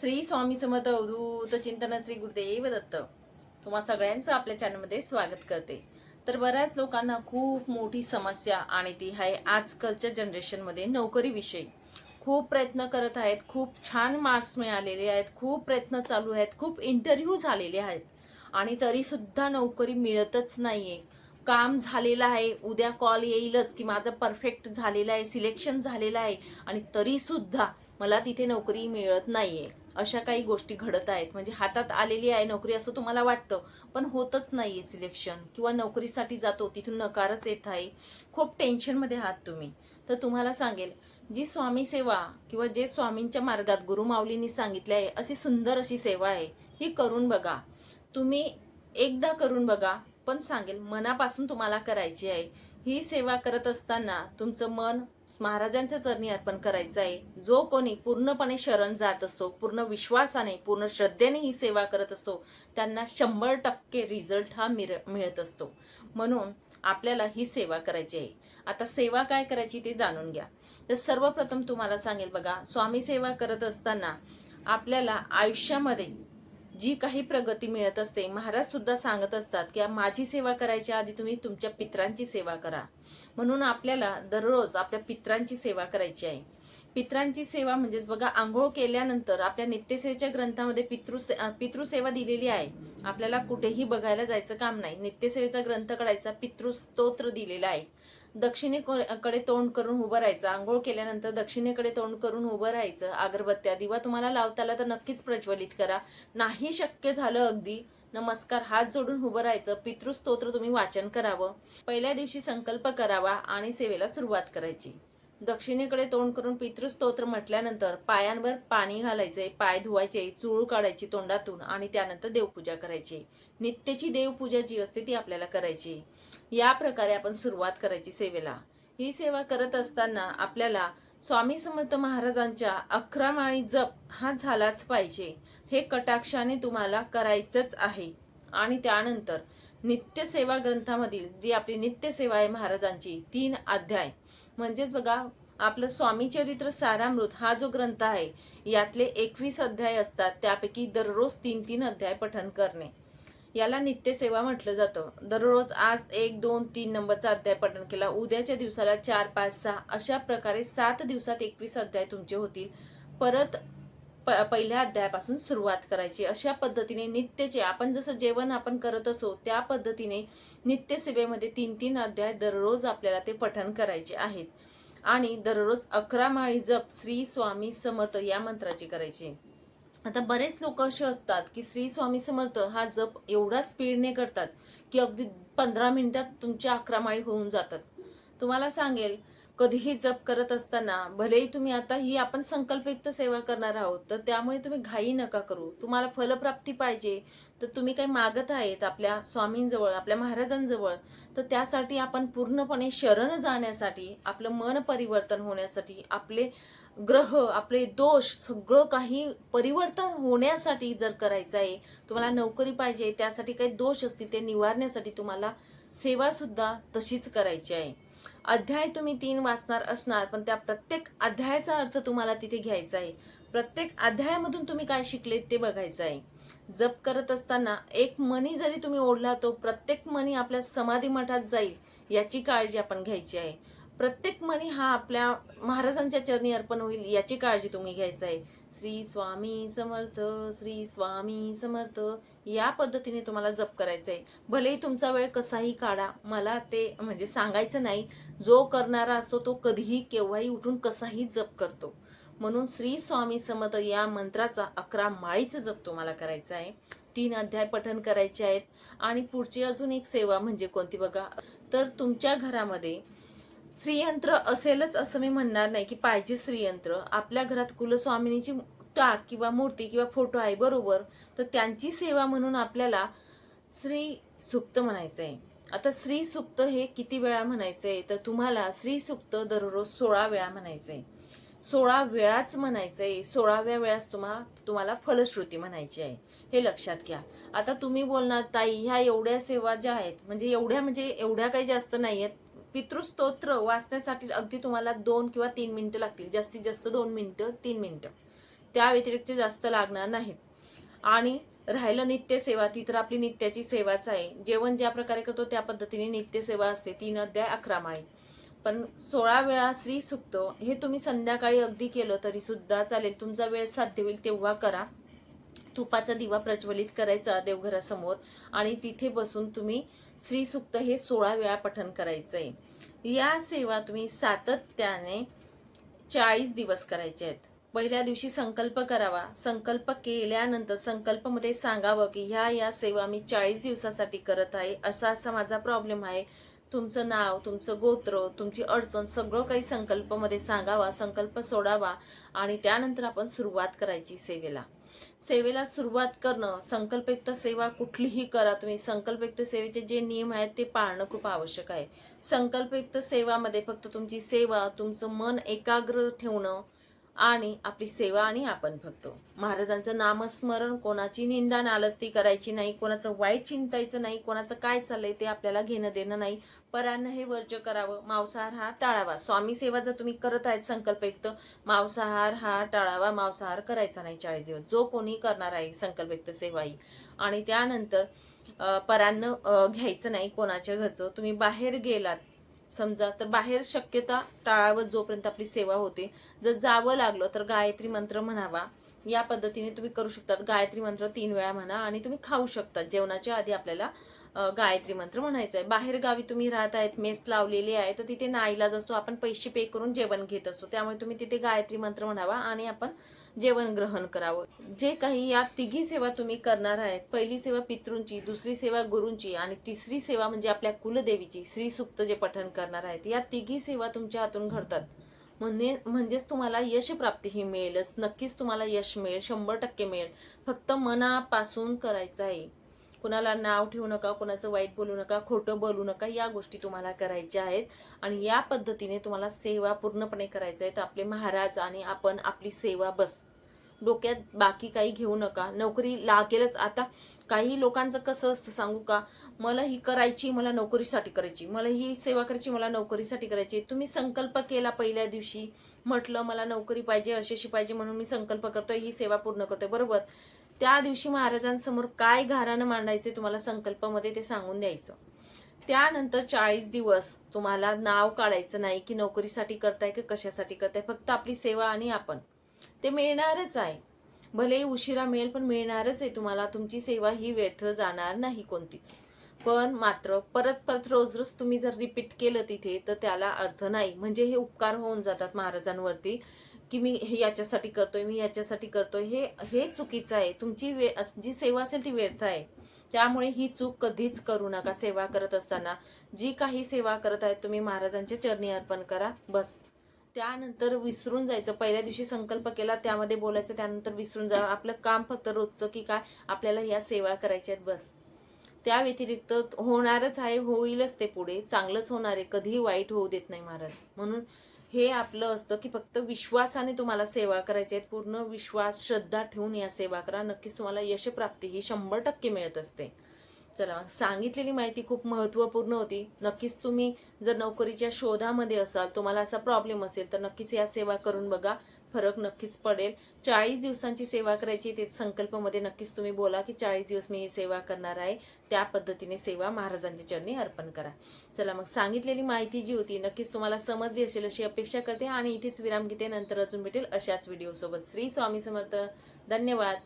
श्री स्वामी समर्थ अवधूत चिंतन श्री गुरुदेव दत्त. तुम्हा सगळ्यांचं आपल्या चॅनलमध्ये स्वागत करते. तर बऱ्याच लोकांना खूप मोठी समस्या आणि ती आहे आजकालच्या जनरेशनमध्ये नोकरीविषयी खूप प्रयत्न करत आहेत खूप छान मार्क्स मिळालेले आहेत खूप प्रयत्न चालू आहेत खूप इंटरव्ह्यू झालेले आहेत. आणि तरीसुद्धा नोकरी मिळतच नाही आहे काम झालेलं आहे उद्या कॉल येईलच की माझं परफेक्ट झालेलं आहे सिलेक्शन झालेलं आहे. आणि तरीसुद्धा मला तिथे नोकरी मिळत नाही आहे अशा काही गोष्टी घडत आहेत. म्हणजे हातात आलेली आहे नोकरी असं तुम्हाला वाटतं पण होतच नाही आहे सिलेक्शन किंवा नोकरीसाठी जातो तिथून नकारच येत आहे. खूप टेन्शनमध्ये आहात तुम्ही. तर तुम्हाला सांगेल जी स्वामी सेवा किंवा जे स्वामींच्या मार्गात गुरुमाऊलींनी सांगितले आहे अशी सुंदर अशी सेवा आहे ही करून बघा. तुम्ही एकदा करून बघा पण सांगेल मनापासून तुम्हाला करायची आहे. ही सेवा करत असताना तुमचं मन महाराजांच्या चरणी अर्पण करायचं आहे. जो कोणी पूर्णपणे शरण जात असतो पूर्ण विश्वासाने पूर्ण श्रद्धेने ही सेवा करत असतो त्यांना शंभर टक्के रिझल्ट हा मिर मिळत असतो. म्हणून आपल्याला ही सेवा करायची आहे. आता सेवा काय करायची ते जाणून घ्या. तर सर्वप्रथम तुम्हाला सांगेल बघा स्वामी सेवा करत असताना आपल्याला आयुष्यामध्ये जी काही प्रगती मिळत असते महाराज सुद्धा सांगत असतात की माझी सेवा करायच्या आधी तुम्ही तुमच्या पित्रांची सेवा करा. म्हणून आपल्याला दररोज आपल्या पित्रांची सेवा करायची आहे. पित्रांची सेवा म्हणजेच बघा आंघोळ केल्यानंतर आपल्या नित्यसेवेच्या ग्रंथामध्ये पितृ पितृसेवा दिलेली आहे. आपल्याला कुठेही बघायला जायचं काम नाही. नित्यसेवेचा ग्रंथ काढायचा पितृस्तोत्र दिलेला आहे. दक्षिणेकडे तोंड करून उभं राहायचं. आंघोळ केल्यानंतर दक्षिणेकडे तोंड करून उभं राहायचं. अगरबत्त्या दिवा तुम्हाला लावता आला तर नक्कीच प्रज्वलित करा. नाही शक्य झालं अगदी नमस्कार हात जोडून उभं राहायचं. पितृस्तोत्र तुम्ही वाचन करावं. पहिल्या दिवशी संकल्प करावा आणि सेवेला सुरुवात करायची. दक्षिणेकडे तोंड करून पितृस्तोत्र म्हटल्यानंतर पायांवर पाणी घालायचे पाय धुवायचे चूळ काढायची तोंडातून आणि त्यानंतर देवपूजा करायची. नित्यची देवपूजा जी असते ती आपल्याला करायची. या प्रकारे आपण सुरुवात करायची सेवेला. ही सेवा करत असताना आपल्याला स्वामी समर्थ महाराजांच्या अकरा माळी जप हा झालाच पाहिजे. हे कटाक्षाने तुम्हाला करायचंच आहे. आणि त्यानंतर नित्यसेवा ग्रंथामधील जी आपली नित्यसेवा आहे महाराजांची तीन अध्याय. म्हणजेच बघा आपलं स्वामी चरित्र सारामृत हा जो ग्रंथ आहे यातले एकवीस अध्याय असतात त्यापैकी दररोज तीन तीन अध्याय पठन करणे. याला नित्यसेवा म्हटलं जातं. दररोज आज एक दोन तीन नंबरचा अध्याय पठन केला. उद्याच्या दिवसाला चार पाच सहा अशा प्रकारे सात दिवसात एकवीस अध्याय तुमचे होतील. परत प पहिल्या अध्यायापासून सुरुवात करायची. अशा पद्धतीने नित्यचे आपण जसं जेवण आपण करत असो त्या पद्धतीने नित्यसेवेमध्ये तीन तीन अध्याय दररोज आपल्याला ते पठन करायचे आहेत. आणि दररोज अकरा माळी जप श्री स्वामी समर्थ या मंत्राची करायची. आता बरेच लोक असे असतात की श्री स्वामी समर्थ हा जप एवढा स्पीडने करतात की अगदी पंधरा मिनिटात तुमच्या अकरा माळी होऊन जातात. तुम्हाला सांगेल कधीही जप करत असताना भलेही तुम्ही आता ही आपण संकल्पयुक्त सेवा करणार आहोत तर त्यामुळे तुम्ही घाई नका करू. तुम्हाला फलप्राप्ती पाहिजे तर तुम्ही काही मागत आहेत आपल्या स्वामींजवळ आपल्या महाराजांजवळ तर त्यासाठी आपण पूर्णपणे शरण जाण्यासाठी आपलं मन परिवर्तन होण्यासाठी आपले ग्रह आपले दोष सगळं काही परिवर्तन होण्यासाठी जर करायचं आहे तुम्हाला नोकरी पाहिजे त्यासाठी काही दोष असतील ते निवारण्यासाठी तुम्हाला सेवासुद्धा तशीच करायची आहे. अध्याय तुम्ही तीन वाचणार असणार पण त्या प्रत्येक अध्यायाचा अर्थ तुम्हाला तिथे घ्यायचा आहे. प्रत्येक अध्यायामधून तुम्ही काय शिकले ते बघायचं आहे. जप करत असताना एक मणी जरी तुम्ही ओढला तो प्रत्येक मणी आपल्या समाधी मठात जाईल याची काळजी आपण घ्यायची आहे. प्रत्येक मनी हा आपल्या महाराजांच्या चरणी अर्पण होईल याची काळजी तुम्ही घ्यायचं आहे. श्री स्वामी समर्थ श्री स्वामी समर्थ या पद्धतीने तुम्हाला जप करायचं आहे भलेही तुमचा वेळ कसाही काढा मला ते म्हणजे सांगायचं नाही. जो करणारा असतो तो कधीही केव्हाही उठून कसाही जप करतो. म्हणून श्री स्वामी समर्थ या मंत्राचा अकरा माळीचं जप तुम्हाला करायचा आहे. तीन अध्याय पठण करायचे आहेत. आणि पुढची अजून एक सेवा म्हणजे कोणती बघा? तर तुमच्या घरामध्ये श्रीयंत्र असेलच असं मी म्हणणार नाही की पाहिजे श्रीयंत्र. आपल्या घरात कुलस्वामिनीची टाक किंवा मूर्ती किंवा फोटो आहे बरोबर तर त्यांची सेवा म्हणून आपल्याला श्री सुक्त म्हणायचं आहे आता श्री सुक्त हे किती वेळा म्हणायचं आहे तर तुम्हाला श्री सुक्त दररोज सोळा वेळा म्हणायचं आहे सोळा वेळाच म्हणायचं आहे सोळाव्या वेळास तुम्हाला तुम्हाला फलश्रुती म्हणायची आहे. हे लक्षात घ्या. आता तुम्ही बोलणार ताई ह्या एवढ्या सेवा ज्या आहेत म्हणजे एवढ्या म्हणजे एवढ्या काही जास्त नाही आहेत पितृस्तोत्र वाचण्यासाठी अगदी तुम्हाला दोन किंवा तीन मिनिटं लागतील. जास्तीत जास्त दोन मिनिटं तीन मिनिटं. त्या व्यतिरिक्त जास्त लागणार नाहीत. आणि राहिलं नित्यसेवा ती तर आपली नित्याची सेवाच आहे. जेवण ज्या प्रकारे करतो त्या पद्धतीने नित्यसेवा असते. तीन अध्याय अकरा माळी. पण सोळा वेळा श्री सुक्त हे तुम्ही संध्याकाळी अगदी केलं तरी सुद्धा चालेल. तुमचा वेळ साध्य होईल तेव्हा करा. तुपाचा दिवा प्रज्वलित करायचा देवघरासमोर. आणि तिथे बसून तुम्ही श्री सुक्त हे सोळा वेळा पठण आहे या सेवा तुम्ही सातत्याने चाळीस दिवस करायचे आहेत. पहिल्या दिवशी संकल्प करावा. संकल्प केल्यानंतर संकल्पमध्ये सांगावं की ह्या या सेवा मी चाळीस दिवसासाठी करत आहे. असा असा माझा प्रॉब्लेम आहे. तुमचं नाव तुमचं गोत्र तुमची अडचण सगळं काही संकल्पमध्ये सांगावा संकल्प सोडावा आणि त्यानंतर आपण सुरुवात करायची सेवेला. सेवेला सुरुवात करणं संकल्पयुक्त सेवा कुठलीही करा तुम्ही. संकल्पयुक्त सेवेचे जे नियम आहेत ते पाळणं खूप आवश्यक आहे. संकल्पयुक्त सेवामध्ये फक्त तुमची सेवा तुमचं मन एकाग्र ठेवणं आणि आपली सेवा आणि आपण भक्तो. महाराजांचं नामस्मरण कोणाची निंदा नालस्ती करायची नाही कोणाचं वाईट चिंतायचं नाही कोणाचं काय चाललंय ते आपल्याला घेणं देणं नाही. परान्न हे वर्ज करावं मांसाहार हा टाळावा. स्वामी सेवा जर तुम्ही करत आहेत संकल्पयुक्त मांसाहार हा टाळावा मांसाहार करायचा नाही चाळीस दिवस. जो कोणी करणार आहे संकल्पयुक्त सेवा ही आणि त्यानंतर परान्न घ्यायचं नाही कोणाच्या घरचं. तुम्ही बाहेर गेलात समजा तर बाहेर शक्यता टाळावं जोपर्यंत आपली सेवा होते. जर जावं लागलं तर गायत्री मंत्र म्हणावा. या पद्धतीने तुम्ही करू शकतात. गायत्री मंत्र तीन वेळा म्हणा आणि तुम्ही खाऊ शकतात. जेवणाच्या आधी आपल्याला गायत्री मंत्र म्हणायचं आहे. बाहेर गावी तुम्ही राहत आहेत मेस लावलेली आहे तर तिथे नाईलाज असतो. आपण पैसे पे करून जेवण घेत असतो. त्यामुळे तुम्ही तिथे गायत्री मंत्र म्हणावा आणि आपण जेवण ग्रहण करावं. जे काही या तिघी सेवा तुम्ही करणार आहेत पहिली सेवा पितृंची दुसरी सेवा गुरूंची आणि तिसरी सेवा म्हणजे आपल्या कुलदेवीची श्रीसुक्त जे पठण करणार आहेत या तिघी सेवा तुमच्या हातून घडतात. म्हणजे म्हणजेच तुम्हाला यश प्राप्ती ही मिळेलच. नक्कीच तुम्हाला यश मिळेल शंभर टक्के मिळेल. फक्त मनापासून करायचं आहे. कुणाला नाव ठेवू नका कुणाचं वाईट बोलू नका खोटं बोलू नका या गोष्टी तुम्हाला करायच्या आहेत. आणि या पद्धतीने तुम्हाला सेवा पूर्णपणे करायचं आहे तर आपले महाराज आणि आपण आपली सेवा बस. डोक्यात बाकी काही घेऊ नका. नोकरी लागेलच. आता काही लोकांचं कसं असतं सांगू का? मला ही करायची मला नोकरीसाठी करायची. मला ही सेवा करायची मला नोकरीसाठी करायची. तुम्ही संकल्प केला पहिल्या दिवशी. म्हटलं मला नोकरी पाहिजे अशी अशी पाहिजे म्हणून मी संकल्प करतोय ही सेवा पूर्ण करतोय. बरोबर? त्या दिवशी महाराजांसमोर काय घारानं मांडायचे तुम्हाला संकल्पामध्ये ते सांगून द्यायचं. त्यानंतर चाळीस दिवस तुम्हाला नाव काढायचं नाही की नोकरीसाठी करताय की कशासाठी करताय फक्त आपली सेवा आणि आपण. ते मिळणारच आहे. भले उशिरा मिळेल पण मिळणारच आहे तुम्हाला. तुमची सेवा ही व्यर्थ जाणार नाही कोणतीच. पण मात्र परत परत रोज रोज तुम्ही जर रिपीट केलं तिथे तर त्याला अर्थ नाही. म्हणजे हे उपकार होऊन जातात महाराजांवरती. की मी हे याच्यासाठी करतोय मी याच्यासाठी करतोय हे हे चुकीचं आहे. तुमची वे जी सेवा असेल ती व्यर्थ आहे. त्यामुळे ही चूक कधीच करू नका सेवा करत असताना. जी काही सेवा करत आहेत तुम्ही महाराजांच्या चरणी अर्पण करा. बस. त्यानंतर विसरून जायचं. पहिल्या दिवशी संकल्प केला त्यामध्ये बोलायचं त्यानंतर विसरून जा. आपलं काम फक्त रोजचं की काय? आपल्याला या सेवा करायच्या आहेत बस. त्या व्यतिरिक्त होणारच आहे होईलच ते पुढे. चांगलंच होणार आहे. कधीही वाईट होऊ देत नाही महाराज. म्हणून हे आपलं असतं की फक्त विश्वासाने तुम्हाला सेवा करायची आहे. पूर्ण विश्वास श्रद्धा ठेवून या सेवा करा. नक्कीच तुम्हाला यशप्राप्ती ही शंभर टक्के मिळत असते. चला सांगितलेली माहिती खूप महत्त्वपूर्ण होती. नक्कीच तुम्ही जर नोकरीच्या शोधामध्ये असाल तुम्हाला असा प्रॉब्लेम असेल तर नक्कीच या सेवा करून बघा. फरक नक्कीच पडेल. चाळीस दिवसांची सेवा करायची ते संकल्पमध्ये नक्कीच तुम्ही बोला की चाळीस दिवस मी ही सेवा करणार आहे. त्या पद्धतीने सेवा महाराजांच्या चरणी अर्पण करा. चला मग सांगितलेली माहिती जी होती नक्कीच तुम्हाला समजली असेल अशी अपेक्षा करते आणि इथेच विराम घेते. नंतर अजून भेटेल अशाच व्हिडिओसोबत श्री स्वामी समर्थ. धन्यवाद.